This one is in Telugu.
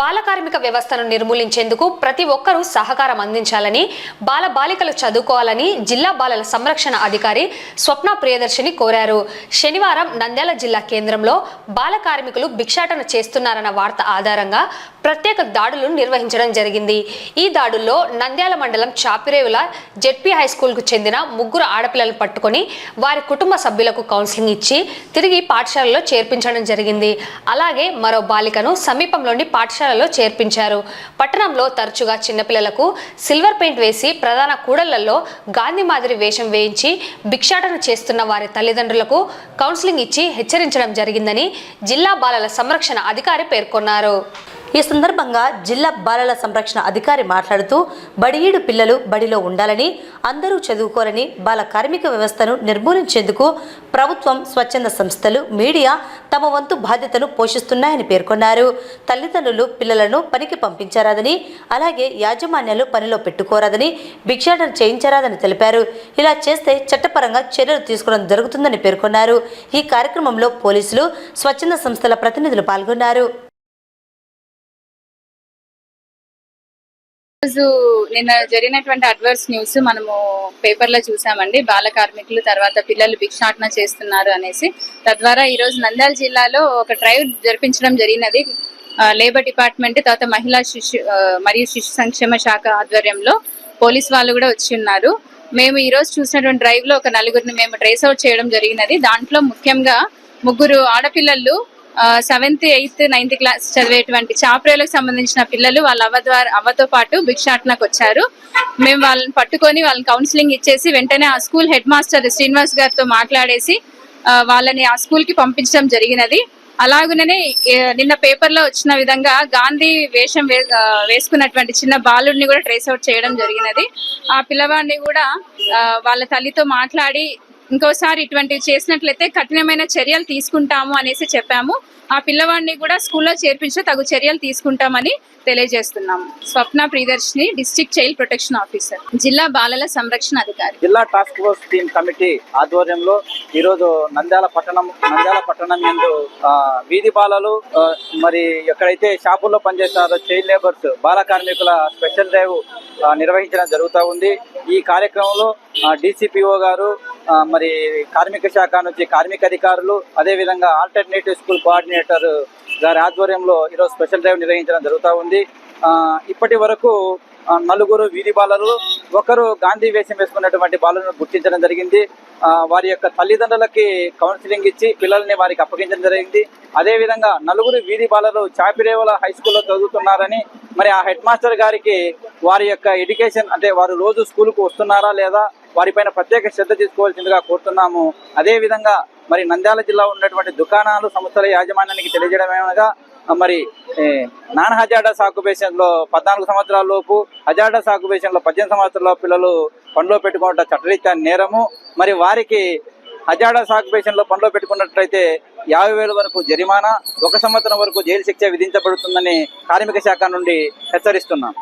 బాల కార్మిక వ్యవస్థను నిర్మూలించేందుకు ప్రతి ఒక్కరూ సహకారం అందించాలని బాల బాలికలు చదువుకోవాలని జిల్లా బాలల సంరక్షణ అధికారి స్వప్న ప్రియదర్శిని కోరారు. శనివారం నంద్యాల జిల్లా కేంద్రంలో బాల కార్మికులు భిక్షాటన చేస్తున్నారన్న వార్త ఆధారంగా ప్రత్యేక దాడులు నిర్వహించడం జరిగింది. ఈ దాడుల్లో నంద్యాల మండలం చాపిరేవుల జెడ్పీ హై స్కూల్కు చెందిన ముగ్గురు ఆడపిల్లలు పట్టుకొని వారి కుటుంబ సభ్యులకు కౌన్సిలింగ్ ఇచ్చి తిరిగి పాఠశాలలో చేర్పించడం జరిగింది. అలాగే మరో బాలికను సమీపంలోని పాఠశాల పాఠశాలలో చేర్పించారు. పట్టణంలో తరచుగా చిన్నపిల్లలకు సిల్వర్ పెయింట్ వేసి ప్రధాన కూడళ్ళలో గాంధీ మాదిరి వేషం వేయించి భిక్షాటన చేస్తున్న వారి తల్లిదండ్రులకు కౌన్సిలింగ్ ఇచ్చి హెచ్చరించడం జరిగిందని జిల్లా బాలల సంరక్షణ అధికారి పేర్కొన్నారు. ఈ సందర్భంగా జిల్లా బాలల సంరక్షణ అధికారి మాట్లాడుతూ బడియీడు పిల్లలు బడిలో ఉండాలని అందరూ చదువుకోరని బాల కార్మిక వ్యవస్థను నిర్మూలించేందుకు ప్రభుత్వం స్వచ్ఛంద సంస్థలు మీడియా తమ వంతు బాధ్యతను పోషిస్తున్నాయని పేర్కొన్నారు. తల్లిదండ్రులు పిల్లలను పనికి పంపించరాదని అలాగే యాజమాన్యాలు పనిలో పెట్టుకోరాదని భిక్షాటన చేయించరాదని తెలిపారు. ఇలా చేస్తే చట్టపరంగా చర్యలు తీసుకోవడం జరుగుతుందని పేర్కొన్నారు. ఈ కార్యక్రమంలో పోలీసులు స్వచ్ఛంద సంస్థల ప్రతినిధులు పాల్గొన్నారు. రోజు నిన్న జరిగినటువంటి అడ్వర్స్ న్యూస్ మనము పేపర్లో చూసామండి. బాల కార్మికులు తర్వాత పిల్లలు భిక్షాటన చేస్తున్నారు అనేసి. తద్వారా ఈ రోజు నంద్యాల జిల్లాలో ఒక డ్రైవ్ జరిపించడం జరిగినది. లేబర్ డిపార్ట్మెంట్ తర్వాత మహిళా శిశు మరియు శిశు సంక్షేమ శాఖ ఆధ్వర్యంలో పోలీస్ వాళ్ళు కూడా వచ్చి ఉన్నారు. మేము ఈ రోజు చూసినటువంటి డ్రైవ్లో ఒక నలుగురిని మేము ట్రేస్ అవుట్ చేయడం జరిగినది. దాంట్లో ముఖ్యంగా ముగ్గురు ఆడపిల్లలు సెవెంత్ ఎయిత్ నైన్త్ క్లాస్ చదివేటువంటి చాప్రేలకు సంబంధించిన పిల్లలు వాళ్ళ అవ్వ ద్వారా అవ్వతో పాటు భిక్షాటనకు వచ్చారు. మేము వాళ్ళని పట్టుకొని వాళ్ళని కౌన్సిలింగ్ ఇచ్చేసి వెంటనే ఆ స్కూల్ హెడ్ మాస్టర్ శ్రీనివాస్ గారితో మాట్లాడేసి వాళ్ళని ఆ స్కూల్కి పంపించడం జరిగినది. అలాగనే నిన్న పేపర్లో వచ్చిన విధంగా గాంధీ వేషం వే- వేసుకున్నటువంటి చిన్న బాలుడిని కూడా ట్రేస్ అవుట్ చేయడం జరిగినది. ఆ పిల్లవాడిని కూడా వాళ్ళ తల్లితో మాట్లాడి ఇంకోసారి ఇటువంటివి చేసినట్లయితే కఠినమైన చర్యలు తీసుకుంటాము అనేసి చెప్పాము. ఆ పిల్లవాడిని కూడా స్కూల్లో చేర్పించి తగు చర్యలు తీసుకుంటామని తెలియజేస్తున్నాము. Swapna Priyadarshini district child protection officer జిల్లా బాలల సంరక్షణ అధికారి. జిల్లా టాస్క్ ఫోర్స్ టీమ్ కమిటీ ఆధ్వర్యంలో ఈరోజు నంద్యాల పట్టణం నంద్యాల పట్టణం ఎందు వీధి బాలలు మరి ఎక్కడైతే షాపుల్లో పనిచేస్తారో చైల్డ్ లేబర్స్ బాల కార్మికుల స్పెషల్ డ్రైవ్ నిర్వహించడం జరుగుతూ ఉంది. ఈ కార్యక్రమంలో డిసిపిఓ గారు మరి కార్మిక శాఖ నుంచి కార్మిక అధికారులు అదేవిధంగా ఆల్టర్నేటివ్ స్కూల్ కోఆర్డినేటర్ గారి ఆధ్వర్యంలో ఈరోజు స్పెషల్ డ్రైవ్ నిర్వహించడం జరుగుతూ ఉంది. ఇప్పటి వరకు నలుగురు వీధి బాలలు ఒకరు గాంధీ వేషం వేసుకున్నటువంటి బాలను గుర్తించడం జరిగింది. వారి యొక్క తల్లిదండ్రులకి కౌన్సిలింగ్ ఇచ్చి పిల్లల్ని వారికి అప్పగించడం జరిగింది. అదేవిధంగా నలుగురు వీధి బాలలు చాపిరేవల హై స్కూల్లో చదువుతున్నారని మరి ఆ హెడ్ మాస్టర్ గారికి వారి యొక్క ఎడ్యుకేషన్ అంటే వారు రోజు స్కూల్కు వస్తున్నారా లేదా వారిపైన ప్రత్యేక శ్రద్ధ తీసుకోవాల్సిందిగా కోరుతున్నాము. అదేవిధంగా మరి నంద్యాల జిల్లా ఉన్నటువంటి దుకాణాలు సంస్థల యాజమాన్యానికి తెలియజేయడమేమనగా మరి నాన్ హజార్డస్ ఆక్యుపేషన్లో పద్నాలుగు సంవత్సరాల లోపు హజార్డస్ ఆక్యుపేషన్లో పద్దెనిమిది సంవత్సరాల పిల్లలు పనిలో పెట్టుకోవడం చట్టరీత్యా నేరము. మరి వారికి హజాడా ఆక్యుపేషన్లో పనిలో పెట్టుకున్నట్లయితే యాభై వేల వరకు జరిమానా ఒక సంవత్సరం వరకు జైలు శిక్ష విధించబడుతుందని కార్మిక శాఖ నుండి హెచ్చరిస్తున్నాం.